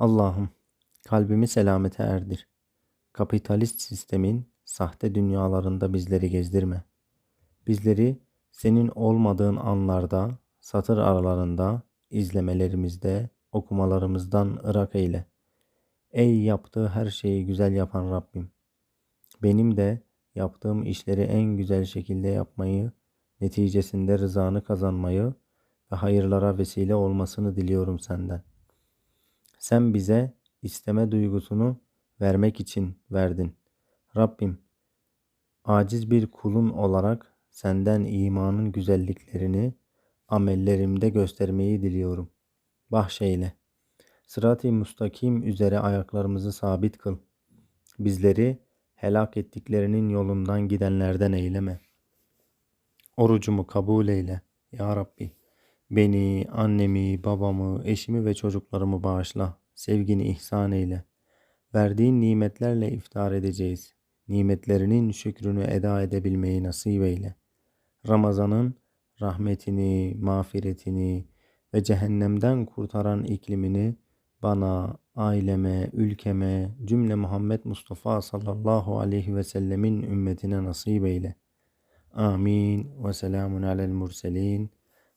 Allah'ım kalbimi selamete erdir. Kapitalist sistemin sahte dünyalarında bizleri gezdirme. Bizleri senin olmadığın anlarda, satır aralarında, izlemelerimizde, okumalarımızdan ırak eyle. Ey yaptığı her şeyi güzel yapan Rabbim. Benim de yaptığım işleri en güzel şekilde yapmayı, neticesinde rızanı kazanmayı ve hayırlara vesile olmasını diliyorum senden. Sen bize isteme duygusunu vermek için verdin. Rabbim, aciz bir kulun olarak senden imanın güzelliklerini amellerimde göstermeyi diliyorum. Bahşeyle. Sırat-ı müstakim üzere ayaklarımızı sabit kıl. Bizleri helak ettiklerinin yolundan gidenlerden eyleme. Orucumu kabul eyle ya Rabbi. Beni, annemi, babamı, eşimi ve çocuklarımı bağışla. Sevgini ihsan eyle. Verdiğin nimetlerle iftar edeceğiz. Nimetlerinin şükrünü eda edebilmeyi nasip eyle. Ramazan'ın rahmetini, mağfiretini ve cehennemden kurtaran iklimini bana, aileme, ülkeme, cümle Muhammed Mustafa sallallahu aleyhi ve sellemin ümmetine nasip eyle. Amin ve selamun alel murselin